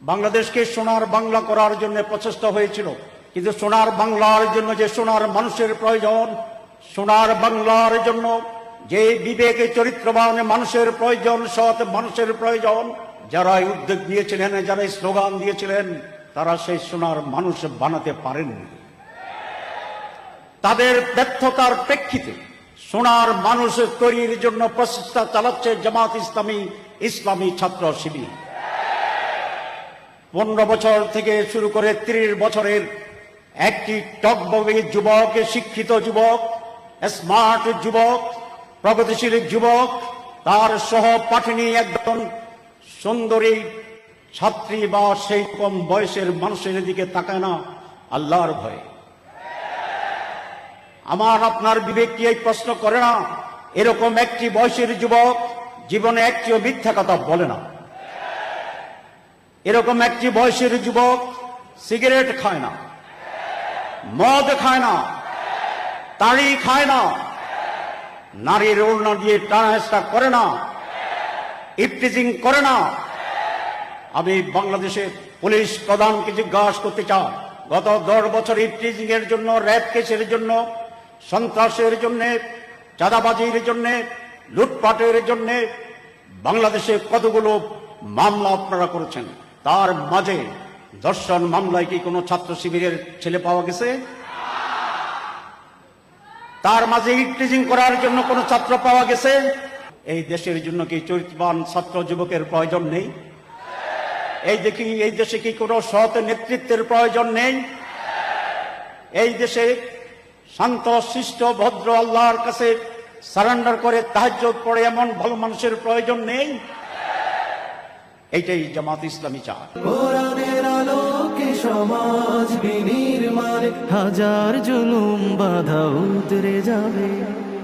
বাংলাদেশকে সোনার বাংলা করার জন্য প্রচেষ্টা হয়েছিল। কিন্তু সোনার বাংলার জন্য যে সোনার মানুষের প্রয়োজন, সোনার বাংলার জন্য যে বিবেকে চরিত্রবান মানুষের প্রয়োজন, সৎ মানুষের প্রয়োজন যারা উদ্যোগ দিয়েছিলেন যারা স্লোগান দিয়েছিলেন, তারা সেই সোনার মানুষ বানাতে পারেননি। তাদের ব্যর্থতার প্রেক্ষিতে সোনার মানুষ তৈরির জন্য প্রচেষ্টা চালাচ্ছে জামাত ইসলামী ইসলামী ছাত্র শিবির। পনেরো বছর থেকে শুরু করে ত্রিশ বছরের একটি টকবগে যুবক, শিক্ষিত যুবক, স্মার্ট যুবক, প্রগতিশীল যুবক, তার সহপাঠিনী একজন সুন্দরী ছাত্রী বা সেই কম বয়সের মানুষের দিকে তাকায় না, আল্লাহর ভয়ে। আমার আপনার বিবেক কি এই প্রশ্ন করে না? এরকম একটি বয়সের যুবক জীবনে একটিও মিথ্যা কথা বলে না। এরকম একটি বয়সের যুবক সিগারেট খায় না। মদ খায় না। তাড়ি খায় না। নারীর ওড়না দিয়ে টানা করে না। ইফটিজিং করে না। আমি বাংলাদেশের পুলিশ প্রধানকে জিজ্ঞাসা করতে চাই। গত দশ বছর ইফটিজিং এর জন্য, র্যাব কেসের জন্য সন্ত্রাসের জন্য, চাঁদাবাজির জন্য, লুটপাটের জন্য বাংলাদেশে কতগুলো মামলা আপনারা করেছেন? তার মাঝে দর্শন মামলায় কি কোনো ছাত্র শিবিরের ছেলে পাওয়া গেছে? তার মাঝে ইফটিজিং করার জন্য কোনো ছাত্র পাওয়া গেছে? এই দেশের জন্য কি চরিত্রবান ছাত্র যুবকের প্রয়োজন নেই? এই দেখি, এই দেশে কি কোনো সৎ নেতৃত্বের প্রয়োজন নেই? এই দেশে শান্ত, শিষ্ট, ভদ্র আল্লাহর কাছে সারেন্ডার করে তাহাজ পড়ে এমন ভালো মানুষের প্রয়োজন নেই? এইটাই জামাত ইসলামী চায়। সমাজ হাজার জুলুম বাধা উতরে যাবে।